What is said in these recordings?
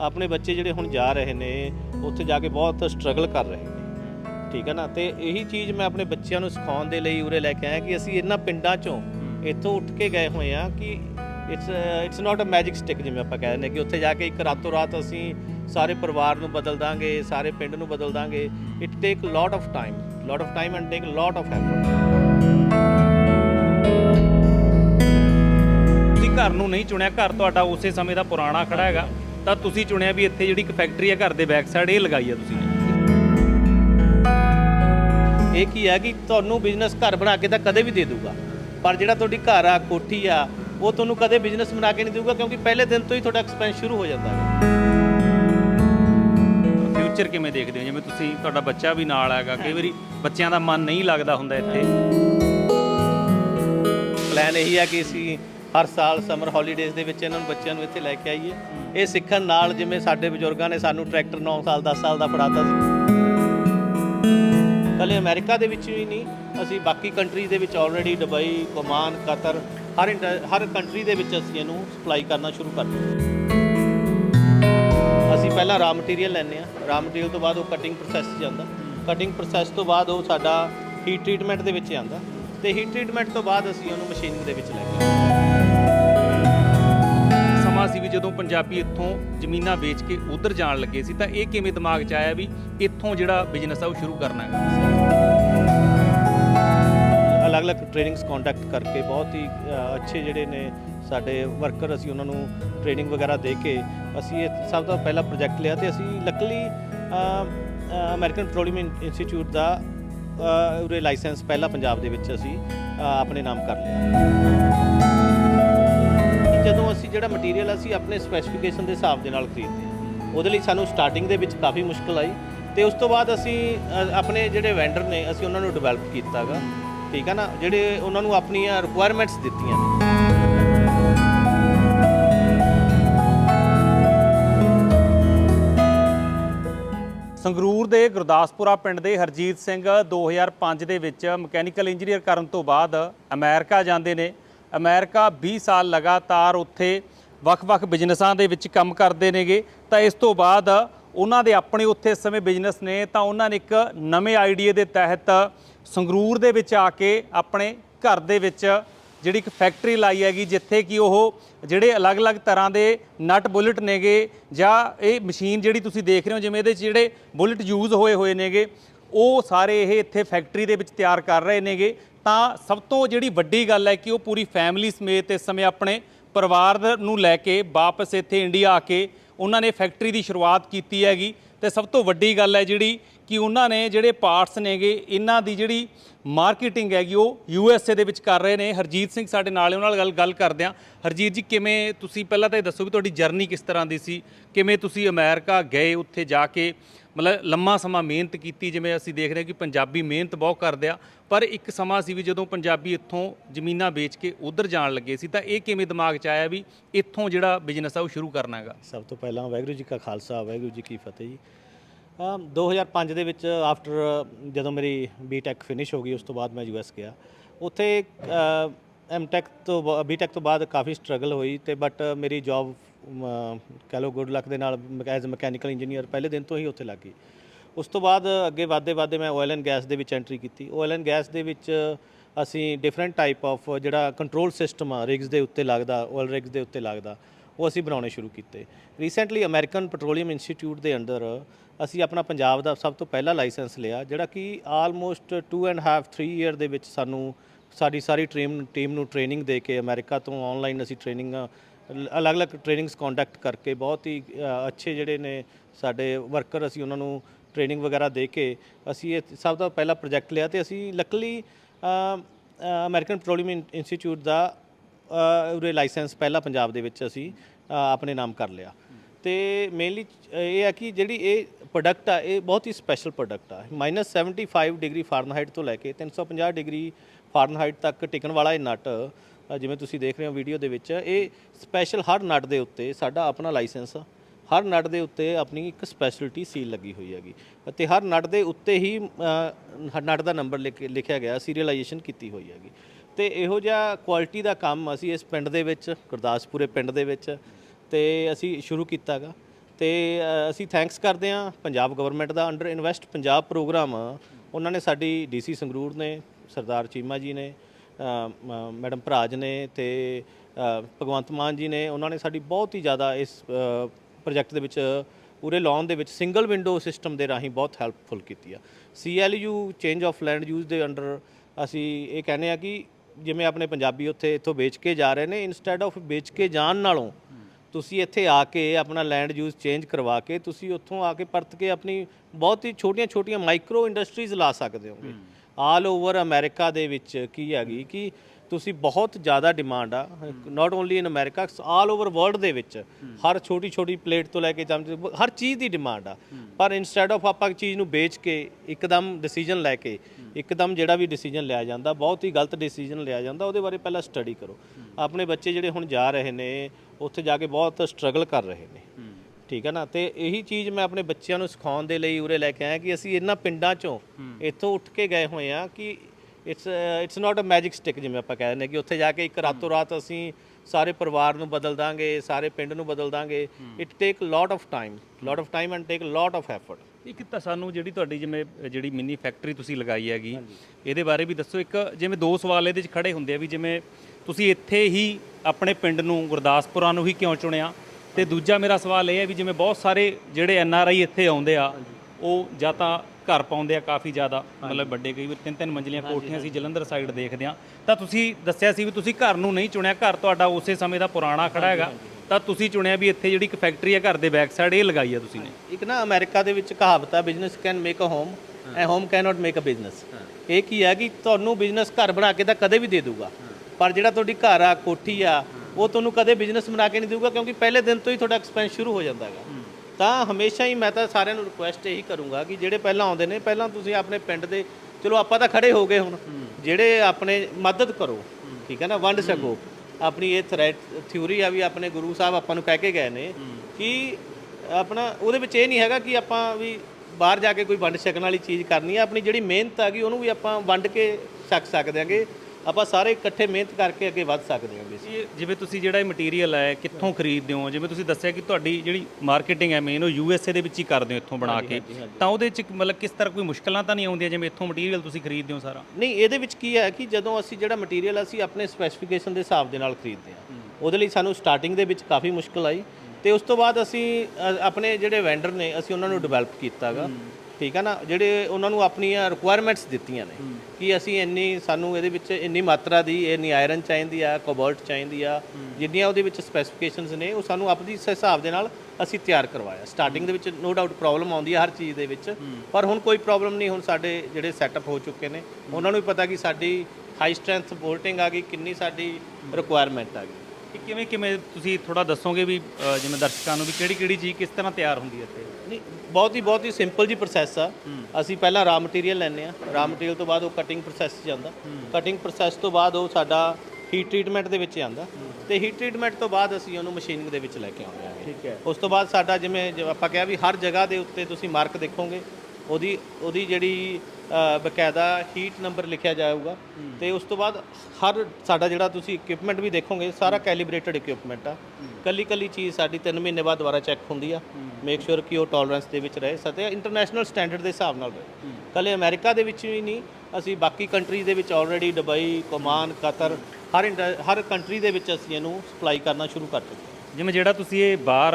ਆਪਣੇ ਬੱਚੇ ਜਿਹੜੇ ਹੁਣ ਜਾ ਰਹੇ ਨੇ ਉੱਥੇ ਜਾ ਕੇ ਬਹੁਤ ਸਟਰਗਲ ਕਰ ਰਹੇ ਨੇ। ਠੀਕ ਹੈ ਨਾ? ਤੇ ਇਹੀ ਚੀਜ਼ ਮੈਂ ਆਪਣੇ ਬੱਚਿਆਂ ਨੂੰ ਸਿਖਾਉਣ ਦੇ ਲਈ ਉਰੇ ਲੈ ਕੇ ਆਇਆ ਕਿ ਅਸੀਂ ਇਹਨਾਂ ਪਿੰਡਾਂ ਚੋਂ ਇੱਥੋਂ ਉੱਠ ਕੇ ਗਏ ਹੋਏ ਆ ਕਿ it's it's not a magic stick ਜਿਵੇਂ ਆਪਾਂ ਕਹਿੰਦੇ ਨੇ ਕਿ ਉੱਥੇ ਜਾ ਕੇ ਇੱਕ ਰਾਤੋਂ ਰਾਤ ਅਸੀਂ ਸਾਰੇ ਪਰਿਵਾਰ ਨੂੰ ਬਦਲ ਦਾਂਗੇ ਸਾਰੇ ਪਿੰਡ ਨੂੰ ਬਦਲ ਦਾਂਗੇ। It take lot of time lot of time and take lot of effort ਤੁਸੀਂ ਘਰ ਨੂੰ ਨਹੀਂ ਚੁਣਿਆ ਘਰ ਤੁਹਾਡਾ ਉਸੇ ਸਮੇਂ ਦਾ ਪੁਰਾਣਾ ਖੜਾ ਹੈਗਾ। ਤਾਂ ਤੁਸੀਂ ਚੁਣਿਆ ਵੀ ਇੱਥੇ ਜਿਹੜੀ ਇੱਕ ਫੈਕਟਰੀ ਹੈ ਘਰ ਦੇ ਬੈਕ ਸਾਈਡ ਇਹ ਲਗਾਈ ਹੈ ਤੁਸੀਂ। ਇਹ ਕੀ ਹੈ ਕਿ ਤੁਹਾਨੂੰ ਬਿਜ਼ਨਸ ਘਰ ਬਣਾ ਕੇ ਤਾਂ ਕਦੇ ਵੀ ਦੇ ਦੂਗਾ ਪਰ ਜਿਹੜਾ ਤੁਹਾਡੀ ਘਰ ਆ ਕੋਠੀ ਆ ਉਹ ਤੁਹਾਨੂੰ ਕਦੇ ਬਿਜ਼ਨਸ ਬਣਾ ਕੇ ਨਹੀਂ ਦੇਊਗਾ ਕਿਉਂਕਿ ਪਹਿਲੇ ਦਿਨ ਤੋਂ ਹੀ ਤੁਹਾਡਾ ਐਕਸਪੈਂਸ ਸ਼ੁਰੂ ਹੋ ਜਾਂਦਾ ਹੈ ਫਿਊਚਰ ਕਿਵੇਂ ਦੇਖਦੇ ਹੋ? ਜਿਵੇਂ ਤੁਸੀਂ ਤੁਹਾਡਾ ਬੱਚਾ ਵੀ ਨਾਲ ਹੈਗਾ ਕਈ ਵਾਰੀ ਬੱਚਿਆਂ ਦਾ ਮਨ ਨਹੀਂ ਲੱਗਦਾ ਹੁੰਦਾ ਇੱਥੇ। ਪਲਾਨ ਇਹੀ ਹੈ ਕਿ ਅਸੀਂ ਹਰ ਸਾਲ ਸਮਰ ਹੌਲੀਡੇਜ਼ ਦੇ ਵਿੱਚ ਇਹਨਾਂ ਨੂੰ ਬੱਚਿਆਂ ਨੂੰ ਇੱਥੇ ਲੈ ਕੇ ਆਈਏ। ਇਹ ਸਿੱਖਣ ਨਾਲ ਜਿਵੇਂ ਸਾਡੇ ਬਜ਼ੁਰਗਾਂ ਨੇ ਸਾਨੂੰ ਟਰੈਕਟਰ 9 ਸਾਲ 10 ਸਾਲ ਦਾ ਫੜਾਤਾ ਸੀ। ਕੱਲੇ ਅਮਰੀਕਾ ਦੇ ਵਿੱਚ ਹੀ ਨਹੀਂ, ਅਸੀਂ ਬਾਕੀ ਕੰਟਰੀ ਦੇ ਵਿੱਚ ਆਲਰੇਡੀ ਦੁਬਈ ਓਮਾਨ ਕਤਰ ਹਰ ਇੰਡ- ਹਰ ਕੰਟਰੀ ਦੇ ਵਿੱਚ ਅਸੀਂ ਇਹਨੂੰ ਸਪਲਾਈ ਕਰਨਾ ਸ਼ੁਰੂ ਕਰ ਦਿੱਤਾ। ਅਸੀਂ ਪਹਿਲਾਂ ਰਾ ਮਟੀਰੀਅਲ ਲੈਂਦੇ ਆ ਰਾ ਮਟੀਰੀਅਲ ਤੋਂ ਬਾਅਦ ਉਹ ਕਟਿੰਗ ਪ੍ਰੋਸੈਸ 'ਚ ਜਾਂਦਾ। ਕਟਿੰਗ ਪ੍ਰੋਸੈਸ ਤੋਂ ਬਾਅਦ ਉਹ ਸਾਡਾ ਹੀਟ ਟ੍ਰੀਟਮੈਂਟ ਦੇ ਵਿੱਚ ਆਉਂਦਾ ਤੇ ਹੀਟ ਟ੍ਰੀਟਮੈਂਟ ਤੋਂ ਬਾਅਦ ਅਸੀਂ ਉਹਨੂੰ ਮਸ਼ੀਨਿੰਗ ਦੇ ਵਿੱਚ ਲੈ ਕੇ ਸੀ ਵੀ ਜਦੋਂ ਪੰਜਾਬੀ ਇੱਥੋਂ ਜ਼ਮੀਨਾਂ ਵੇਚ ਕੇ ਉਧਰ ਜਾਣ ਲੱਗੇ ਸੀ ਤਾਂ ਇਹ ਕਿਵੇਂ ਦਿਮਾਗ 'ਚ ਆਇਆ ਵੀ ਇੱਥੋਂ ਜਿਹੜਾ ਬਿਜ਼ਨਸ ਆ ਉਹ ਸ਼ੁਰੂ ਕਰਨਾ ਹੈਗਾ ਅਲੱਗ-ਅਲੱਗ ਟ੍ਰੇਨਿੰਗਸ ਕੰਟੈਕਟ ਕਰਕੇ ਬਹੁਤ ਹੀ ਅੱਛੇ ਜਿਹੜੇ ਨੇ ਸਾਡੇ ਵਰਕਰ ਅਸੀਂ ਉਹਨਾਂ ਨੂੰ ਟ੍ਰੇਨਿੰਗ ਵਗੈਰਾ ਦੇ ਕੇ ਅਸੀਂ ਇਹ ਸਭ ਤੋਂ ਪਹਿਲਾ ਪ੍ਰੋਜੈਕਟ ਲਿਆ ਤੇ ਅਸੀਂ ਲੱਕਲੀ ਅਮਰੀਕਨ ਪੈਟਰੋਲੀਅਮ ਇੰਸਟੀਚਿਊਟ ਦਾ ਅ, ਉਰੇ ਲਾਇਸੈਂਸ ਪਹਿਲਾ ਪੰਜਾਬ ਦੇ ਵਿੱਚ ਅਸੀਂ ਆਪਣੇ ਨਾਮ ਕਰ ਲਿਆ। ਜਦੋਂ ਅਸੀਂ ਜਿਹੜਾ ਮਟੀਰੀਅਲ ਅਸੀਂ ਆਪਣੇ ਸਪੈਸੀਫਿਕੇਸ਼ਨ ਦੇ ਹਿਸਾਬ ਦੇ ਨਾਲ ਖਰੀਦਦੇ ਹਾਂ ਉਹਦੇ ਲਈ ਸਾਨੂੰ ਸਟਾਰਟਿੰਗ ਦੇ ਵਿੱਚ ਕਾਫੀ ਮੁਸ਼ਕਲ ਆਈ ਤੇ ਉਸ ਤੋਂ ਬਾਅਦ ਅਸੀਂ ਅ, ਆਪਣੇ ਜਿਹੜੇ ਵੈਂਡਰ ਨੇ ਅਸੀਂ ਉਹਨਾਂ ਨੂੰ ਡਿਵੈਲਪ ਕੀਤਾਗਾ। ਠੀਕ ਹੈ ਨਾ? ਜਿਹੜੇ ਉਹਨਾਂ ਨੂੰ ਆਪਣੀਆਂ ਰਿਕੁਆਇਰਮੈਂਟਸ ਦਿੱਤੀਆਂ ਨੇ। ਸੰਗਰੂਰ ਦੇ ਗੁਰਦਾਸਪੁਰਾ ਪਿੰਡ ਦੇ ਹਰਜੀਤ ਸਿੰਘ 2005 ਦੇ ਵਿੱਚ ਮਕੈਨੀਕਲ ਇੰਜੀਨੀਅਰ ਕਰਨ ਤੋਂ ਬਾਅਦ ਅਮਰੀਕਾ ਜਾਂਦੇ ਨੇ। ਅਮਰੀਕਾ 20 ਸਾਲ ਲਗਾਤਾਰ ਉੱਥੇ ਵੱਖ-ਵੱਖ ਬਿਜ਼ਨਸਾਂ ਦੇ ਵਿੱਚ ਕੰਮ ਕਰਦੇ ਨੇਗੇ। ਤਾਂ ਇਸ ਤੋਂ ਬਾਅਦ ਉਹਨਾਂ ਦੇ ਆਪਣੇ ਉੱਥੇ ਇਸ ਸਮੇਂ ਬਿਜ਼ਨਸ ਨੇ, ਤਾਂ ਉਹਨਾਂ ਨੇ ਇੱਕ ਨਵੇਂ ਆਈਡੀਆ ਦੇ ਤਹਿਤ ਸੰਗਰੂਰ ਦੇ ਵਿੱਚ ਆ ਕੇ ਆਪਣੇ ਘਰ ਦੇ ਵਿੱਚ ਜਿਹੜੀ ਇੱਕ ਫੈਕਟਰੀ ਲਾਈ ਹੈਗੀ, ਜਿੱਥੇ ਕਿ ਉਹ ਜਿਹੜੇ ਅਲੱਗ-ਅਲੱਗ ਤਰ੍ਹਾਂ ਦੇ ਨਟ ਬੁਲਟ ਨੇਗੇ ਜਾਂ ਇਹ ਮਸ਼ੀਨ ਜਿਹੜੀ ਤੁਸੀਂ ਦੇਖ ਰਹੇ ਹੋ, ਜਿਵੇਂ ਇਹਦੇ 'ਚ ਜਿਹੜੇ ਬੁਲਟ ਯੂਜ਼ ਹੋਏ ਹੋਏ ਨੇਗੇ, ਉਹ ਸਾਰੇ ਇਹ ਇੱਥੇ ਫੈਕਟਰੀ ਦੇ ਵਿੱਚ ਤਿਆਰ ਕਰ ਰਹੇ ਨੇਗੇ। ਤਾਂ ਸਭ ਤੋਂ ਜਿਹੜੀ ਵੱਡੀ ਗੱਲ ਹੈ ਕਿ ਉਹ ਪੂਰੀ ਫੈਮਿਲੀ ਸਮੇਤ ਇਸ ਸਮੇਂ ਆਪਣੇ ਪਰਿਵਾਰ ਨੂੰ ਲੈ ਕੇ ਵਾਪਸ ਇੱਥੇ ਇੰਡੀਆ ਆ ਕੇ ਉਹਨਾਂ ਨੇ ਫੈਕਟਰੀ ਦੀ ਸ਼ੁਰੂਆਤ ਕੀਤੀ ਹੈਗੀ। ਤੇ ਸਭ ਤੋਂ ਵੱਡੀ ਗੱਲ ਹੈ ਜਿਹੜੀ ਕਿ ਉਹਨਾਂ ਨੇ ਜਿਹੜੇ ਪਾਰਟਸ ਨੇਗੇ, ਇਹਨਾਂ ਦੀ ਜਿਹੜੀ ਮਾਰਕੀਟਿੰਗ ਹੈਗੀ ਉਹ ਯੂ ਐਸ ਏ ਦੇ ਵਿੱਚ ਕਰ ਰਹੇ ਨੇ। ਹਰਜੀਤ ਸਿੰਘ ਸਾਡੇ ਨਾਲ ਉਹਨਾਂ ਨਾਲ ਗੱਲ ਗੱਲ ਕਰਦੇ ਹਾਂ। ਹਰਜੀਤ ਜੀ, ਕਿਵੇਂ ਤੁਸੀਂ ਪਹਿਲਾਂ ਤਾਂ ਇਹ ਦੱਸੋ ਵੀ ਤੁਹਾਡੀ ਜਰਨੀ ਕਿਸ ਤਰ੍ਹਾਂ ਦੀ ਸੀ? ਕਿਵੇਂ ਤੁਸੀਂ ਅਮਰੀਕਾ ਗਏ, ਉੱਥੇ ਜਾ ਕੇ ਮਤਲਬ ਲੰਮਾ ਸਮਾਂ ਮਿਹਨਤ ਕੀਤੀ, ਜਿਵੇਂ ਅਸੀਂ ਦੇਖ ਰਹੇ ਹਾਂ ਕਿ ਪੰਜਾਬੀ ਮਿਹਨਤ ਬਹੁਤ ਕਰਦੇ ਆ, ਪਰ ਇੱਕ ਸਮਾਂ ਸੀ ਵੀ ਜਦੋਂ ਪੰਜਾਬੀ ਇੱਥੋਂ ਜ਼ਮੀਨਾਂ ਵੇਚ ਕੇ ਉਧਰ ਜਾਣ ਲੱਗੇ ਸੀ, ਤਾਂ ਇਹ ਕਿਵੇਂ ਦਿਮਾਗ 'ਚ ਆਇਆ ਵੀ ਇੱਥੋਂ ਜਿਹੜਾ ਬਿਜ਼ਨਸ ਆ ਉਹ ਸ਼ੁਰੂ ਕਰਨਾ ਹੈਗਾ? ਸਭ ਤੋਂ ਪਹਿਲਾਂ ਵਾਹਿਗੁਰੂ ਜੀ ਕਾ ਖਾਲਸਾ, ਵਾਹਿਗੁਰੂ ਜੀ ਕੀ ਫਤਿਹ ਜੀ। ਅਮ 2005 ਦੇ ਵਿੱਚ ਆਫਟਰ ਜਦੋਂ ਮੇਰੀ ਬੀਟੈਕ ਫਿਨਿਸ਼ ਹੋ ਗਈ, ਉਸ ਤੋਂ ਬਾਅਦ ਮੈਂ ਯੂਐਸ ਗਿਆ। ਉੱਥੇ ਐਮਟੈਕ ਤੋਂ ਬੀਟੈਕ ਤੋਂ ਬਾਅਦ ਕਾਫੀ ਸਟਰਗਲ ਹੋਈ ਤੇ ਬਟ ਮੇਰੀ ਜੌਬ ਕਹ ਲਓ ਗੁੱਡ ਲੱਕ ਦੇ ਨਾਲ ਐਜ਼ ਮਕੈਨੀਕਲ ਇੰਜੀਨੀਅਰ ਪਹਿਲੇ ਦਿਨ ਤੋਂ ਹੀ ਉੱਥੇ ਲੱਗ ਗਈ। ਉਸ ਤੋਂ ਬਾਅਦ ਅੱਗੇ ਵਧਦੇ ਵਧਦੇ ਮੈਂ ਆਇਲ ਐਂਡ ਗੈਸ ਦੇ ਵਿੱਚ ਐਂਟਰੀ ਕੀਤੀ। ਆਇਲ ਐਂਡ ਗੈਸ ਦੇ ਵਿੱਚ ਅਸੀਂ ਡਿਫਰੈਂਟ ਟਾਈਪ ਆਫ ਜਿਹੜਾ ਕੰਟਰੋਲ ਸਿਸਟਮ ਆ ਰਿਗਸ ਦੇ ਉੱਤੇ ਲੱਗਦਾ ਆਇਲ ਰਿਗਸ ਦੇ ਉੱਤੇ ਲੱਗਦਾ, ਉਹ ਅਸੀਂ ਬਣਾਉਣੇ ਸ਼ੁਰੂ ਕੀਤੇ। ਰੀਸੈਂਟਲੀ ਅਮਰੀਕਨ ਪੈਟਰੋਲੀਅਮ ਇੰਸਟੀਚਿਊਟ ਦੇ ਅੰਦਰ ਅਸੀਂ ਆਪਣਾ ਪੰਜਾਬ ਦਾ ਸਭ ਤੋਂ ਪਹਿਲਾ ਲਾਇਸੈਂਸ ਲਿਆ, ਜਿਹੜਾ ਕਿ ਆਲਮੋਸਟ 2 ਐਂਡ ਹਾਫ 3 ਇਅਰ ਦੇ ਵਿੱਚ ਸਾਨੂੰ ਸਾਡੀ ਸਾਰੀ ਟੀਮ ਟੀਮ ਨੂੰ ਟ੍ਰੇਨਿੰਗ ਦੇ ਕੇ ਅਮਰੀਕਾ ਤੋਂ ਆਨਲਾਈਨ ਅਸੀਂ ਟ੍ਰੇਨਿੰਗ ਅਲੱਗ-ਅਲੱਗ ਟ੍ਰੇਨਿੰਗਸ ਕੰਡਕਟ ਕਰਕੇ ਬਹੁਤ ਹੀ ਅ, ਅੱਛੇ ਜਿਹੜੇ ਨੇ ਸਾਡੇ ਵਰਕਰ ਅਸੀਂ ਉਹਨਾਂ ਨੂੰ ਟ੍ਰੇਨਿੰਗ ਵਗੈਰਾ ਦੇ ਕੇ ਅਸੀਂ ਇਹ ਸਭ ਤੋਂ ਪਹਿਲਾ ਪ੍ਰੋਜੈਕਟ ਲਿਆ ਤੇ ਅਸੀਂ ਲੱਕਲੀ ਅਮਰੀਕਨ ਪੈਟਰੋਲੀਅਮ ਇੰਸਟੀਚਿਊਟ ਦਾ ਅ, ਉਰੇ ਲਾਇਸੈਂਸ ਪਹਿਲਾ ਪੰਜਾਬ ਦੇ ਵਿੱਚ ਅਸੀਂ ਅ, ਆਪਣੇ ਨਾਮ ਕਰ ਲਿਆ। ਤੇ ਮੇਨਲੀ ਇਹ ਹੈ ਕਿ ਜਿਹੜੀ ਇਹ ਪ੍ਰੋਡਕਟ ਆ ਇਹ ਬਹੁਤ ਹੀ ਸਪੈਸ਼ਲ ਪ੍ਰੋਡਕਟ ਆ। -75 ਡਿਗਰੀ ਫਾਰਨਹਾਈਟ ਤੋਂ ਲੈ ਕੇ 350 ਡਿਗਰੀ ਫਾਰਨਹਾਈਟ ਤੱਕ ਟਿਕਣ ਵਾਲਾ ਇਹ ਨਟ ਜਿਵੇਂ ਤੁਸੀਂ ਦੇਖ ਰਹੇ ਹੋ ਵੀਡੀਓ ਦੇ ਵਿੱਚ ਇਹ ਸਪੈਸ਼ਲ ਹਰ ਨਟ ਦੇ ਉੱਤੇ ਸਾਡਾ ਆਪਣਾ ਲਾਇਸੈਂਸ ਆ। ਹਰ ਨਟ ਦੇ ਉੱਤੇ ਆਪਣੀ ਇੱਕ ਸਪੈਸ਼ਲਿਟੀ ਸੀਲ ਲੱਗੀ ਹੋਈ ਹੈਗੀ। ਅਤੇ ਹਰ ਨਟ ਦੇ ਉੱਤੇ ਹੀ ਨਟ ਦਾ ਨੰਬਰ ਲਿਖਿਆ ਗਿਆ ਸੀਰੀਅਲਾਈਜੇਸ਼ਨ ਕੀਤੀ ਹੋਈ ਹੈਗੀ। ਤੇ ਇਹੋ ਜਿਹਾ ਕੁਆਲਿਟੀ ਦਾ ਕੰਮ ਅਸੀਂ ਇਸ ਪਿੰਡ ਦੇ ਵਿੱਚ ਗੁਰਦਾਸਪੁਰੇ ਪਿੰਡ ਦੇ ਵਿੱਚ ਤੇ ਅਸੀਂ ਸ਼ੁਰੂ ਕੀਤਾਗਾ ਤੇ ਅ, ਅਸੀਂ ਥੈਂਕਸ ਕਰਦੇ ਹਾਂ ਪੰਜਾਬ ਗਵਰਨਮੈਂਟ ਦਾ ਅੰਡਰ ਇਨਵੈਸਟ ਪੰਜਾਬ ਪ੍ਰੋਗਰਾਮ ਉਹਨਾਂ ਨੇ ਸਾਡੀ ਡੀਸੀ ਸੰਗਰੂਰ ਨੇ ਸਰਦਾਰ ਚੀਮਾ ਜੀ ਨੇ ਮੈਡਮ ਭਰਾਜ ਨੇ ਤੇ ਭਗਵੰਤ ਮਾਨ ਜੀ ਨੇ, ਉਹਨਾਂ ਨੇ ਸਾਡੀ ਬਹੁਤ ਹੀ ਜ਼ਿਆਦਾ ਇਸ ਪ੍ਰੋਜੈਕਟ ਦੇ ਵਿੱਚ, ਪੂਰੇ ਲਾਉਣ ਦੇ ਵਿੱਚ ਸਿੰਗਲ ਵਿੰਡੋ ਸਿਸਟਮ ਦੇ ਰਾਹੀਂ ਬਹੁਤ ਹੈਲਪਫੁਲ ਕੀਤੀ ਆ। CLU change of land use ਦੇ ਅੰਡਰ ਅਸੀਂ ਇਹ ਕਹਿੰਦੇ ਆ ਕਿ ਜਿਵੇਂ ਆਪਣੇ ਪੰਜਾਬੀ ਉੱਥੇ ਇੱਥੋਂ ਵੇਚ ਕੇ ਜਾ ਰਹੇ ਨੇ ਇਨਸਟੈਡ ਆਫ ਵੇਚ ਕੇ ਜਾਣ ਨਾਲੋਂ ਤੁਸੀਂ ਇੱਥੇ ਆ ਕੇ ਆਪਣਾ ਲੈਂਡ ਯੂਜ਼ ਚੇਂਜ ਕਰਵਾ ਕੇ ਤੁਸੀਂ ਉੱਥੋਂ ਆ ਕੇ ਪਰਤ ਕੇ ਆਪਣੀ ਬਹੁਤ ਹੀ ਛੋਟੀਆਂ-ਛੋਟੀਆਂ ਮਾਈਕਰੋ ਇੰਡਸਟਰੀਜ਼ ਲਾ ਸਕਦੇ ਹੋਗੇ। ਆਲ ਓਵਰ ਅਮਰੀਕਾ ਦੇ ਵਿੱਚ ਕੀ ਹੈਗੀ ਕਿ ਤੁਸੀਂ ਬਹੁਤ ਜ਼ਿਆਦਾ ਡਿਮਾਂਡ ਆ। Not only in America all over world ਦੇ ਵਿੱਚ। ਹਰ ਛੋਟੀ ਛੋਟੀ ਪਲੇਟ ਤੋਂ ਲੈ ਕੇ ਚਮਚ ਹਰ ਚੀਜ਼ ਦੀ ਡਿਮਾਂਡ ਆ। ਪਰ ਇਨਸਟੈਡ ਆਫ ਆਪਾਂ ਚੀਜ਼ ਨੂੰ ਵੇਚ ਕੇ ਇੱਕਦਮ ਡਿਸੀਜਨ ਲੈ ਕੇ, ਇੱਕਦਮ ਜਿਹੜਾ ਵੀ ਡਿਸੀਜਨ ਲਿਆ ਜਾਂਦਾ, ਬਹੁਤ ਹੀ ਗਲਤ ਡਿਸੀਜਨ ਲਿਆ ਜਾਂਦਾ, ਉਹਦੇ ਬਾਰੇ ਪਹਿਲਾਂ ਸਟੱਡੀ ਕਰੋ। ਆਪਣੇ ਬੱਚੇ ਜਿਹੜੇ ਹੁਣ ਜਾ ਰਹੇ ਨੇ, ਉੱਥੇ ਜਾ ਕੇ ਬਹੁਤ ਸਟਰਗਲ ਕਰ ਰਹੇ ਨੇ। ਠੀਕ ਹੈ ਨਾ? ਤੇ ਇਹੀ ਚੀਜ਼ ਮੈਂ ਆਪਣੇ ਬੱਚਿਆਂ ਨੂੰ ਸਿਖਾਉਣ ਦੇ ਲਈ ਉਰੇ ਲੈ ਕੇ ਆਇਆ ਕਿ ਅਸੀਂ ਇਹਨਾਂ ਪਿੰਡਾਂ ਚੋਂ ਇੱਥੋਂ ਉੱਠ ਕੇ ਗਏ ਹੋਏ ਆ ਕਿ it's it's not a magic stick ਜਿਵੇਂ ਆਪਾਂ ਕਹਿੰਦੇ ਨੇ ਕਿ ਉੱਥੇ ਜਾ ਕੇ ਇੱਕ ਰਾਤੋਂ ਰਾਤ ਅਸੀਂ ਸਾਰੇ ਪਰਿਵਾਰ ਨੂੰ ਬਦਲ ਦਾਂਗੇ ਸਾਰੇ ਪਿੰਡ ਨੂੰ ਬਦਲ ਦਾਂਗੇ। It take lot of time lot of time and take lot of effort ਇੱਕ ਤਾਂ ਸਾਨੂੰ ਜਿਹੜੀ ਤੁਹਾਡੀ ਜਿਵੇਂ ਜਿਹੜੀ ਮਿੰਨੀ ਫੈਕਟਰੀ ਤੁਸੀਂ ਲਗਾਈ ਹੈਗੀ ਇਹਦੇ ਬਾਰੇ ਵੀ ਦੱਸੋ। ਇੱਕ ਜਿਵੇਂ ਦੋ ਸਵਾਲ ਇਹਦੇ 'ਚ ਖੜੇ ਹੁੰਦੇ ਆ ਵੀ ਜਿਵੇਂ ਤੁਸੀਂ ਇੱਥੇ ਹੀ ਆਪਣੇ ਪਿੰਡ ਨੂੰ ਗੁਰਦਾਸਪੁਰਾਂ ਨੂੰ ਹੀ ਕਿਉਂ ਚੁਣਿਆ? ਤੇ ਦੂਜਾ ਮੇਰਾ ਸਵਾਲ ਇਹ ਹੈ ਵੀ ਜਿਵੇਂ ਬਹੁਤ ਸਾਰੇ ਜਿਹੜੇ ਐਨ ਆਰ ਆਈ ਇੱਥੇ ਆਉਂਦੇ ਆ ਉਹ ਜਾਂ ਤਾਂ ਘਰ ਪਾਉਂਦੇ ਆ ਕਾਫੀ ਜ਼ਿਆਦਾ ਮਤਲਬ ਵੱਡੇ ਕਈ ਵਾਰ ਤਿੰਨ ਤਿੰਨ ਮੰਜ਼ਲੀਆਂ ਕੋਠੀਆਂ ਸੀ ਜਲੰਧਰ ਸਾਈਡ ਦੇਖਦੇ ਆ। ਤਾਂ ਤੁਸੀਂ ਦੱਸਿਆ ਸੀ ਵੀ ਤੁਸੀਂ ਘਰ ਨੂੰ ਨਹੀਂ ਚੁਣਿਆ ਘਰ ਤੁਹਾਡਾ ਉਸੇ ਸਮੇਂ ਦਾ ਪੁਰਾਣਾ ਖੜਾ ਹੈਗਾ। ਤਾਂ ਤੁਸੀਂ ਚੁਣਿਆ ਵੀ ਇੱਥੇ ਜਿਹੜੀ ਇੱਕ ਫੈਕਟਰੀ ਹੈ ਘਰ ਦੇ ਬੈਕ ਸਾਈਡ ਇਹ ਲਗਾਈ ਆ ਤੁਸੀਂ ਨੇ। ਇੱਕ ਨਾ ਅਮਰੀਕਾ ਦੇ ਵਿੱਚ ਕਹਾਵਤ ਆ business can make a home a home can not make a business ਇਹ ਕੀ ਹੈ ਕਿ ਤੁਹਾਨੂੰ ਬਿਜ਼ਨਸ ਘਰ ਬਣਾ ਕੇ ਤਾਂ ਕਦੇ ਵੀ ਦੇ ਦੂਗਾ ਪਰ ਜਿਹੜਾ ਤੁਹਾਡੀ ਘਰ ਆ ਕੋਠੀ ਆ ਉਹ ਤੁਹਾਨੂੰ ਕਦੇ ਬਿਜ਼ਨਸ ਬਣਾ ਕੇ ਨਹੀਂ ਦੇਊਗਾ ਕਿਉਂਕਿ ਪਹਿਲੇ ਦਿਨ ਤੋਂ ਹੀ ਤੁਹਾਡਾ ਐਕਸਪੈਂਸ ਸ਼ੁਰੂ ਹੋ ਜਾਂਦਾ ਹੈਗਾ। ਤਾਂ ਹਮੇਸ਼ਾ ਹੀ ਮੈਂ ਤਾਂ ਸਾਰਿਆਂ ਨੂੰ ਰਿਕੁਐਸਟ ਇਹੀ ਕਰੂੰਗਾ ਕਿ ਜਿਹੜੇ ਪਹਿਲਾਂ ਆਉਂਦੇ ਨੇ ਪਹਿਲਾਂ ਤੁਸੀਂ ਆਪਣੇ ਪਿੰਡ ਦੇ ਚਲੋ ਆਪਾਂ ਤਾਂ ਖੜੇ ਹੋ ਗਏ ਹੁਣ ਜਿਹੜੇ ਆਪਣੇ ਮਦਦ ਕਰੋ ਠੀਕ ਹੈ ਨਾ ਵੰਡ ਸਕੋ। ਆਪਣੀ ਇਹ ਥ੍ਰੈਟ ਥਿਊਰੀ ਆ ਵੀ ਆਪਣੇ ਗੁਰੂ ਸਾਹਿਬ ਆਪਾਂ ਨੂੰ ਕਹਿ ਕੇ ਗਏ ਨੇ ਕਿ ਆਪਣਾ ਉਹਦੇ ਵਿੱਚ ਇਹ ਨਹੀਂ ਹੈਗਾ ਕਿ ਆਪਾਂ ਵੀ ਬਾਹਰ ਜਾ ਕੇ ਕੋਈ ਵੰਡ ਛਕਣ ਵਾਲੀ ਚੀਜ਼ ਕਰਨੀ ਹੈ ਆਪਣੀ ਜਿਹੜੀ ਮਿਹਨਤ ਆ ਗਈ ਉਹਨੂੰ ਵੀ ਆਪਾਂ ਵੰਡ ਕੇ ਛਕ ਸਕਦੇ ਹਾਂਗੇ ਆਪਾਂ ਸਾਰੇ ਇਕੱਠੇ ਮਿਹਨਤ ਕਰਕੇ ਅੱਗੇ ਵੱਧ ਸਕਦੇ ਹਾਂ ਬੇਸਿਕ ਇਹ ਜਿਵੇਂ ਤੁਸੀਂ ਜਿਹੜਾ ਇਹ ਮਟੀਰੀਅਲ ਹੈ ਕਿੱਥੋਂ ਖਰੀਦਦੇ ਹੋ? ਜਿਵੇਂ ਤੁਸੀਂ ਦੱਸਿਆ ਕਿ ਤੁਹਾਡੀ ਜਿਹੜੀ ਮਾਰਕੀਟਿੰਗ ਹੈ ਮੇਨ ਉਹ ਯੂਐਸਏ ਦੇ ਵਿੱਚ ਹੀ ਕਰਦੇ ਹੋ ਇੱਥੋਂ ਬਣਾ ਕੇ। ਤਾਂ ਉਹਦੇ ਚ ਮਤਲਬ ਕਿਸ ਤਰ੍ਹਾਂ ਕੋਈ ਮੁਸ਼ਕਲਾਂ ਤਾਂ ਨਹੀਂ ਆਉਂਦੀਆਂ ਜਿਵੇਂ ਇੱਥੋਂ ਮਟੀਰੀਅਲ ਤੁਸੀਂ ਖਰੀਦਦੇ ਹੋ ਸਾਰਾ? ਨਹੀਂ ਇਹਦੇ ਵਿੱਚ ਕੀ ਹੈ ਕਿ ਜਦੋਂ ਅਸੀਂ ਜਿਹੜਾ ਮਟੀਰੀਅਲ ਅਸੀਂ ਆਪਣੇ ਸਪੈਸੀਫਿਕੇਸ਼ਨ ਦੇ ਹਿਸਾਬ ਦੇ ਨਾਲ ਖਰੀਦਦੇ ਹਾਂ ਉਹਦੇ ਲਈ ਸਾਨੂੰ ਸਟਾਰਟਿੰਗ ਦੇ ਵਿੱਚ ਕਾਫੀ ਮੁਸ਼ਕਲ ਆਈ। ਤੇ ਉਸ ਤੋਂ ਬਾਅਦ ਅਸੀਂ ਅ, ਆਪਣੇ ਜਿਹੜੇ ਵੈਂਡਰ ਨੇ ਅਸੀਂ ਉਹਨਾਂ ਨੂੰ ਡਿਵੈਲਪ ਕੀਤਾਗਾ। ਠੀਕ ਹੈ ਨਾ ਜਿਹੜੇ ਉਹਨਾਂ ਨੂੰ ਆਪਣੀਆਂ ਰਿਕੁਆਇਰਮੈਂਟਸ ਦਿੱਤੀਆਂ ਨੇ ਕਿ ਅਸੀਂ ਇੰਨੀ ਸਾਨੂੰ ਇਹਦੇ ਵਿੱਚ ਇੰਨੀ ਮਾਤਰਾ ਦੀ ਇੰਨੀ ਆਇਰਨ ਚਾਹੀਦੀ ਆ ਕੋਬਾਲਟ ਚਾਹੀਦੀ ਆ ਜਿੰਨੀਆਂ ਉਹਦੇ ਵਿੱਚ ਸਪੈਸੀਫਿਕੇਸ਼ਨਸ ਨੇ ਉਹ ਸਾਨੂੰ ਆਪਣੀ ਇਸ ਹਿਸਾਬ ਦੇ ਨਾਲ ਅਸੀਂ ਤਿਆਰ ਕਰਵਾਇਆ। ਸਟਾਰਟਿੰਗ ਦੇ ਵਿੱਚ ਨੋ ਡਾਊਟ ਪ੍ਰੋਬਲਮ ਆਉਂਦੀ ਹੈ ਹਰ ਚੀਜ਼ ਦੇ ਵਿੱਚ ਪਰ ਹੁਣ ਕੋਈ ਪ੍ਰੋਬਲਮ ਨਹੀਂ ਹੁਣ ਸਾਡੇ ਜਿਹੜੇ ਸੈਟਅਪ ਹੋ ਚੁੱਕੇ ਨੇ ਉਹਨਾਂ ਨੂੰ ਵੀ ਪਤਾ ਕਿ ਸਾਡੀ ਹਾਈ ਸਟਰੈਂਥ ਬੋਲਟਿੰਗ ਆ ਗਈ ਕਿੰਨੀ ਸਾਡੀ ਰਿਕੁਆਇਰਮੈਂਟ ਆ ਗਈ। ਕਿ ਕਿਵੇਂ ਕਿਵੇਂ ਤੁਸੀਂ ਥੋੜਾ ਦੱਸੋਗੇ ਵੀ ਅ, ਜਿਵੇਂ ਦਰਸ਼ਕਾਂ ਨੂੰ ਵੀ ਕਿਹੜੀ ਕਿਹੜੀ ਚੀਜ਼ ਕਿਸ ਤਰ੍ਹਾਂ ਤਿਆਰ ਹੁੰਦੀ ਹੈ ਇੱਥੇ? ਨਹੀਂ ਬਹੁਤ ਹੀ ਬਹੁਤ ਹੀ ਸਿੰਪਲ ਜੀ ਪ੍ਰੋਸੈਸ ਆ। ਅਸੀਂ ਪਹਿਲਾਂ ਰਾ ਮਟੀਰੀਅਲ ਲੈਂਦੇ ਆ ਰਾ ਮਟੀਰੀਅਲ ਤੋਂ ਬਾਅਦ ਉਹ ਕਟਿੰਗ ਪ੍ਰੋਸੈਸ 'ਚ ਜਾਂਦਾ। ਕਟਿੰਗ ਪ੍ਰੋਸੈਸ ਤੋਂ ਬਾਅਦ ਉਹ ਸਾਡਾ ਹੀਟ ਟ੍ਰੀਟਮੈਂਟ ਦੇ ਵਿੱਚ ਆਂਦਾ ਤੇ ਹੀਟ ਟ੍ਰੀਟਮੈਂਟ ਤੋਂ ਬਾਅਦ ਅਸੀਂ ਉਹਨੂੰ ਮਸ਼ੀਨਿੰਗ ਦੇ ਵਿੱਚ ਲੈ ਕੇ ਆਉਂਦੇ ਹਾਂ। ਠੀਕ ਹੈ। ਉਸ ਤੋਂ ਬਾਅਦ ਸਾਡਾ ਜਿਵੇਂ ਜਿਵੇਂ ਆਪਾਂ ਕਿਹਾ ਵੀ ਹਰ ਜਗ੍ਹਾ ਦੇ ਉੱਤੇ ਤੁਸੀਂ ਮਾਰਕ ਦੇਖੋਗੇ। ਉਹਦੀ ਉਹਦੀ ਜਿਹੜੀ ਬਕਾਇਦਾ ਹੀਟ ਨੰਬਰ ਲਿਖਿਆ ਜਾਊਗਾ। ਤੇ ਉਸ ਤੋਂ ਬਾਅਦ ਹਰ ਸਾਡਾ ਜਿਹੜਾ ਤੁਸੀਂ ਇਕਵਿਪਮੈਂਟ ਵੀ ਦੇਖੋਗੇ ਸਾਰਾ ਕੈਲੀਬ੍ਰੇਟਡ ਇਕਵਿਪਮੈਂਟ ਆ। ਕੱਲੀ ਕੱਲੀ ਚੀਜ਼ ਸਾਡੀ 3 ਮਹੀਨੇ ਬਾਅਦ ਦੁਬਾਰਾ ਚੈੱਕ ਹੁੰਦੀ ਆ। ਮੇਕ ਸ਼ੋਰ ਕਿ ਉਹ ਟੋਲਰੈਂਸ ਦੇ ਵਿੱਚ ਰਹੇ ਸਤੇ ਇੰਟਰਨੈਸ਼ਨਲ ਸਟੈਂਡਰਡ ਦੇ ਹਿਸਾਬ ਨਾਲ ਰਹੇ। ਕੱਲੇ ਅਮਰੀਕਾ ਦੇ ਵਿੱਚ ਹੀ ਨਹੀਂ ਅਸੀਂ ਬਾਕੀ ਕੰਟਰੀਜ਼ ਦੇ ਵਿੱਚ ਆਲਰੇਡੀ ਦੁਬਈ ਕੋਮਾਨ ਕਤਰ ਹਰ ਇੰਡ- ਹਰ ਕੰਟਰੀ ਦੇ ਵਿੱਚ ਅਸੀਂ ਇਹਨੂੰ ਸਪਲਾਈ ਕਰਨਾ ਸ਼ੁਰੂ ਕਰ ਚੁੱਕੇ ਜਿਵੇਂ ਜਿਹੜਾ ਤੁਸੀਂ ਇਹ ਬਾਹਰ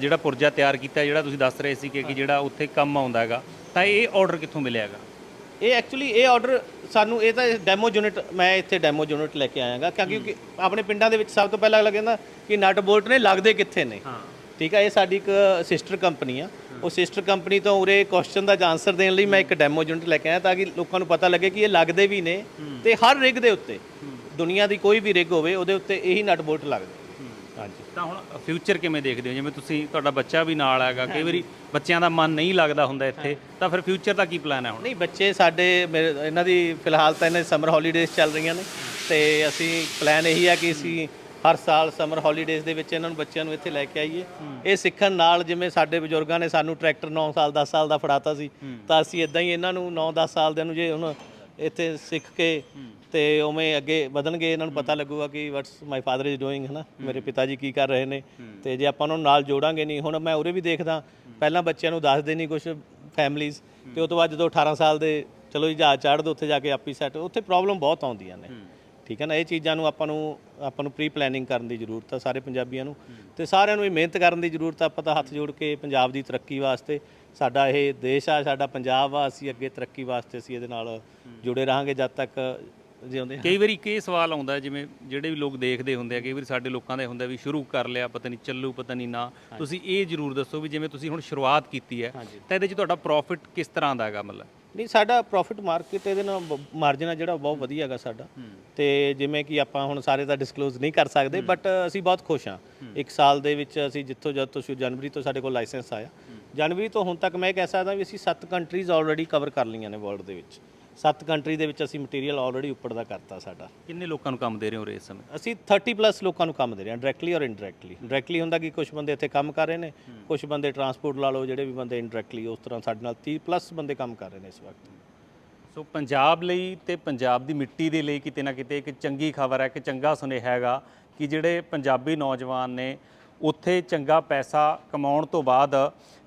ਜਿਹੜਾ ਪੁਰਜਾ ਤਿਆਰ ਕੀਤਾ ਜਿਹੜਾ ਤੁਸੀਂ ਦੱਸ ਰਹੇ ਸੀ ਕਿ ਕਿ ਜਿਹੜਾ ਉੱਥੇ ਕੰਮ ਆਉਂਦਾ ਹੈਗਾ ਤਾਂ ਇਹ ਆਰਡਰ ਕਿੱਥੋਂ ਮਿਲਿਆ ਹੈਗਾ ਇਹ ਐਕਚੁਅਲੀ ਇਹ ਆਰਡਰ ਸਾਨੂੰ ਇਹ ਤਾਂ ਡੈਮੋ ਯੂਨਿਟ ਮੈਂ ਇੱਥੇ ਡੈਮੋ ਯੂਨਿਟ ਲੈ ਕੇ ਆਇਆਗਾ ਕਿਉਂਕਿ ਆਪਣੇ ਪਿੰਡਾਂ ਦੇ ਵਿੱਚ ਸਭ ਤੋਂ ਪਹਿਲਾਂ ਲੱਗਦਾ ਨਾ ਕਿ ਨਟ ਬੋਲਟ ਨੇ ਲੱਗਦੇ ਕਿੱਥੇ ਨੇ। ਹਾਂ। ਠੀਕ ਹੈ ਇਹ ਸਾਡੀ ਇੱਕ ਸਿਸਟਰ ਕੰਪਨੀ ਆ। ਉਹ ਸਿਸਟਰ ਕੰਪਨੀ ਤੋਂ ਉਰੇ ਕੁਐਸਚਨ ਦਾ ਆਨਸਰ ਦੇਣ ਲਈ ਮੈਂ ਇੱਕ ਡੈਮੋ ਯੂਨਿਟ ਲੈ ਕੇ ਆਇਆ ਤਾਂ ਕਿ ਲੋਕਾਂ ਨੂੰ ਪਤਾ ਲੱਗੇ ਕਿ ਇਹ ਲੱਗਦੇ ਵੀ ਨੇ ਤੇ ਹਰ ਰਿਗ ਦੇ ਉੱਤੇ ਦੁਨੀਆ ਦੀ ਕੋਈ ਵੀ ਰਿਗ ਹੋਵੇ ਉਹਦੇ ਉੱਤੇ ਇਹੀ ਨਟ ਬੋਲਟ ਲੱਗਦੇ। ਹਾਂਜੀ। ਤਾਂ ਹੁਣ ਫਿਊਚਰ ਕਿਵੇਂ ਦੇਖਦੇ ਹੋ? ਜਿਵੇਂ ਤੁਸੀਂ ਤੁਹਾਡਾ ਬੱਚਾ ਵੀ ਨਾਲ ਹੈਗਾ ਕਈ ਵਾਰੀ ਬੱਚਿਆਂ ਦਾ ਮਨ ਨਹੀਂ ਲੱਗਦਾ ਹੁੰਦਾ ਇੱਥੇ ਤਾਂ ਫਿਰ ਫਿਊਚਰ ਦਾ ਕੀ ਪਲਾਨ ਹੈ ਹੁਣ? ਨਹੀਂ ਬੱਚੇ ਸਾਡੇ ਮੇਰੇ- ਇਹਨਾਂ ਦੀ ਫਿਲਹਾਲ ਤਾਂ ਇਹਨਾਂ ਦੀ ਸਮਰ ਹੌਲੀਡੇਜ਼ ਚੱਲ ਰਹੀਆਂ ਨੇ ਤੇ ਅਸੀਂ ਪਲਾਨ ਇਹੀ ਹੈ ਕਿ ਅਸੀਂ ਹਰ ਸਾਲ ਸਮਰ ਹੌਲੀਡੇਜ਼ ਦੇ ਵਿੱਚ ਇਹਨਾਂ ਨੂੰ ਬੱਚਿਆਂ ਨੂੰ ਇੱਥੇ ਲੈ ਕੇ ਆਈਏ। ਇਹ ਸਿੱਖਣ ਨਾਲ ਜਿਵੇਂ ਸਾਡੇ ਬਜ਼ੁਰਗਾਂ ਨੇ ਸਾਨੂੰ ਟਰੈਕਟਰ 9 ਸਾਲ 10 ਸਾਲ ਦਾ ਫੜਾਤਾ ਸੀ ਤਾਂ ਅਸੀਂ ਇਦਾਂ ਹੀ ਇਹਨਾਂ ਨੂੰ 9 10 ਸਾਲ ਦੇ ਨੂੰ ਜੇ ਹੁਣ ਇੱਥੇ ਸਿੱਖ ਕੇ ਤੇ ਉਵੇਂ ਅੱਗੇ ਵਧਣਗੇ ਇਹਨਾਂ ਨੂੰ ਪਤਾ ਲੱਗੂਗਾ ਕਿ what's my father is doing ਹਨਾ? ਮੇਰੇ ਪਿਤਾ ਜੀ ਕੀ ਕਰ ਰਹੇ ਨੇ। ਤੇ ਜੇ ਆਪਾਂ ਉਹਨਾਂ ਨੂੰ ਨਾਲ ਜੋੜਾਂਗੇ ਨਹੀਂ ਹੁਣ ਮੈਂ ਉਰੇ ਵੀ ਦੇਖਦਾ ਪਹਿਲਾਂ ਬੱਚਿਆਂ ਨੂੰ ਦੱਸਦੇ ਨਹੀਂ ਕੁਝ ਫੈਮਲੀਜ਼ ਤੇ ਉਸ ਤੋਂ ਬਾਅਦ ਜਦੋਂ 18 ਸਾਲ ਦੇ ਚਲੋ ਜੀ ਜਹਾਜ਼ ਚੜ੍ਹ ਦੋ ਉੱਥੇ ਜਾ ਕੇ ਆਪੀ ਸੈੱਟ ਉੱਥੇ ਪ੍ਰੋਬਲਮ ਬਹੁਤ ਆਉਂਦੀਆਂ ਨੇ। ਠੀਕ ਹੈ ਨਾ? ਇਹ ਚੀਜ਼ਾਂ ਨੂੰ ਆਪਾਂ ਨੂੰ ਆਪਾਂ ਨੂੰ ਪ੍ਰੀ ਪਲੈਨਿੰਗ ਕਰਨ ਦੀ ਜ਼ਰੂਰਤ ਆ ਸਾਰੇ ਪੰਜਾਬੀਆਂ ਨੂੰ। ਤੇ ਸਾਰਿਆਂ ਨੂੰ ਇਹ ਮਿਹਨਤ ਕਰਨ ਦੀ ਜ਼ਰੂਰਤ ਆ ਆਪਾਂ ਤਾਂ ਹੱਥ ਜੋੜ ਕੇ ਪੰਜਾਬ ਦੀ ਤਰੱਕੀ ਵਾਸਤੇ ਸਾਡਾ ਇਹ ਦੇਸ਼ ਆ ਸਾਡਾ ਪੰਜਾਬ ਆ ਅਸੀਂ ਅੱਗੇ ਤਰੱਕੀ ਵਾਸਤੇ ਅਸੀਂ ਇਹਦੇ ਨਾਲ ਜੁੜੇ ਰਹਾਂਗੇ ਜਦ ਤੱਕ ਜਿਉਂਦੇ ਕਈ ਵਾਰੀ ਇਹ ਸਵਾਲ ਆਉਂਦਾ ਜਿਵੇਂ ਜਿਹੜੇ ਵੀ ਲੋਕ ਦੇਖਦੇ ਹੁੰਦੇ ਆ ਕਈ ਵਾਰੀ ਸਾਡੇ ਲੋਕਾਂ ਦੇ ਹੁੰਦਾ ਵੀ ਸ਼ੁਰੂ ਕਰ ਲਿਆ ਪਤਾ ਨਹੀਂ ਚੱਲੂ ਪਤਾ ਨਹੀਂ ਨਾ। ਤੁਸੀਂ ਇਹ ਜ਼ਰੂਰ ਦੱਸੋ ਵੀ ਜਿਵੇਂ ਤੁਸੀਂ ਹੁਣ ਸ਼ੁਰੂਆਤ ਕੀਤੀ ਹੈ ਤਾਂ ਇਹਦੇ 'ਚ ਤੁਹਾਡਾ ਪ੍ਰੋਫਿਟ ਕਿਸ ਤਰ੍ਹਾਂ ਦਾ ਹੈਗਾ ਮਤਲਬ? ਨਹੀਂ ਸਾਡਾ ਪ੍ਰੋਫਿਟ ਮਾਰਕੀਟ ਇਹਦੇ ਨਾਲ ਮਾਰਜਨ ਆ ਜਿਹੜਾ ਬਹੁਤ ਵਧੀਆ ਹੈਗਾ ਸਾਡਾ। ਤੇ ਜਿਵੇਂ ਕਿ ਆਪਾਂ ਹੁਣ ਸਾਰੇ ਦਾ ਡਿਸਕਲੋਜ਼ ਨਹੀਂ ਕਰ ਸਕਦੇ ਬਟ ਅਸੀਂ ਬਹੁਤ ਖੁਸ਼ ਹਾਂ। ਇੱਕ ਸਾਲ ਦੇ ਵਿੱਚ ਅਸੀਂ ਜਿੱਥੋਂ ਜਦ ਤੋਂ ਸ਼ੁਰੂ ਜਨਵਰੀ ਤੋਂ ਸਾਡੇ ਕੋਲ ਲਾਇਸੈਂਸ ਆਇਆ। ਜਨਵਰੀ ਤੋਂ ਹੁਣ ਤੱਕ ਮੈਂ ਕਹਿ ਸਕਦਾ ਵੀ ਅਸੀਂ 7 ਕੰਟਰੀਜ਼ ਆਲਰੇਡੀ ਕਵਰ ਕਰ ਲਈਆਂ ਨੇ ਵਰਲਡ ਦੇ ਵਿੱਚ। 7 ਕੰਟਰੀ ਦੇ ਵਿੱਚ ਅਸੀਂ ਮਟੀਰੀਅਲ ਆਲਰੇਡੀ ਉੱਪਰ ਦਾ ਕਰਤਾ ਸਾਡਾ। ਕਿੰਨੇ ਲੋਕਾਂ ਨੂੰ ਕੰਮ ਦੇ ਰਹੇ ਹੋ ਇਸ ਸਮੇਂ? ਅਸੀਂ 30 ਪਲੱਸ ਲੋਕਾਂ ਨੂੰ ਕੰਮ ਦੇ ਰਹੇ ਹਾਂ ਡਾਇਰੈਕਟਲੀ ਔਰ ਇਨਡਾਇਰੈਕਟਲੀ ਡਾਇਰੈਕਟਲੀ ਹੁੰਦਾ ਕਿ ਕੁਝ ਬੰਦੇ ਇੱਥੇ ਕੰਮ ਕਰ ਰਹੇ ਨੇ ਕੁਝ ਬੰਦੇ ਟਰਾਂਸਪੋਰਟ ਲਾ ਲਓ ਜਿਹੜੇ ਵੀ ਬੰਦੇ ਇਨਡਾਇਰੈਕਟਲੀ ਉਸ ਤਰ੍ਹਾਂ ਸਾਡੇ ਨਾਲ 30 ਪਲੱਸ ਬੰਦੇ ਕੰਮ ਕਰ ਰਹੇ ਨੇ ਇਸ ਵਕਤ। ਸੋ ਪੰਜਾਬ ਲਈ ਤੇ ਪੰਜਾਬ ਦੀ ਮਿੱਟੀ ਦੇ ਲਈ ਕਿਤੇ ਨਾ ਕਿਤੇ ਇੱਕ ਚੰਗੀ ਖਬਰ ਹੈ ਕਿ ਚੰਗਾ ਸੁਨੇਹਾ ਹੈਗਾ ਕਿ ਜਿਹੜੇ ਪੰਜਾਬੀ ਨੌਜਵਾਨ ਨੇ ਉੱਥੇ ਚੰਗਾ ਪੈਸਾ ਕਮਾਉਣ ਤੋਂ ਬਾਅਦ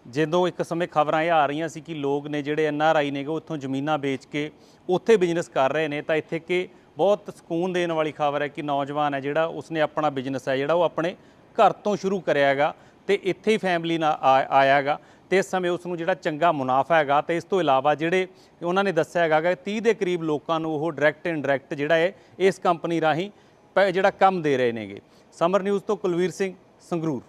ਜਦੋਂ ਇੱਕ ਸਮੇਂ ਖਬਰਾਂ ਇਹ ਆ ਰਹੀਆਂ ਸੀ ਕਿ ਲੋਕ ਨੇ ਜਿਹੜੇ ਐਨ ਆਰ ਆਈ ਨੇਗੇ ਉੱਥੋਂ ਜ਼ਮੀਨਾਂ ਵੇਚ ਕੇ ਉੱਥੇ ਬਿਜ਼ਨਸ ਕਰ ਰਹੇ ਨੇ, ਤਾਂ ਇੱਥੇ ਕਿ ਬਹੁਤ ਸਕੂਨ ਦੇਣ ਵਾਲੀ ਖਬਰ ਹੈ ਕਿ ਨੌਜਵਾਨ ਹੈ ਜਿਹੜਾ, ਉਸਨੇ ਆਪਣਾ ਬਿਜ਼ਨਸ ਹੈ ਜਿਹੜਾ ਉਹ ਆਪਣੇ ਘਰ ਤੋਂ ਸ਼ੁਰੂ ਕਰਿਆ ਹੈਗਾ ਤੇ ਇੱਥੇ ਹੀ ਫੈਮਿਲੀ ਨਾਲ ਆ- ਆਇਆ ਹੈਗਾ ਤੇ ਇਸ ਸਮੇਂ ਉਸ ਨੂੰ ਜਿਹੜਾ ਚੰਗਾ ਮੁਨਾਫਾ ਹੈਗਾ ਤੇ ਇਸ ਤੋਂ ਇਲਾਵਾ ਜਿਹੜੇ ਉਹਨਾਂ ਨੇ ਦੱਸਿਆ ਹੈਗਾ ਕਿ 30 ਦੇ ਕਰੀਬ ਲੋਕਾਂ ਨੂੰ ਉਹ ਡਾਇਰੈਕਟ ਇਨਡਾਇਰੈਕਟ ਜਿਹੜਾ ਹੈ, ਇਸ ਕੰਪਨੀ ਰਾਹੀਂ ਪ- ਜਿਹੜਾ ਕੰਮ ਦੇ ਰਹੇ ਨੇਗੇ। ਸਮਰ ਨਿਊਜ਼ ਤੋਂ ਕੁਲਵੀਰ ਸਿੰਘ ਸੰਗਰੂਰ।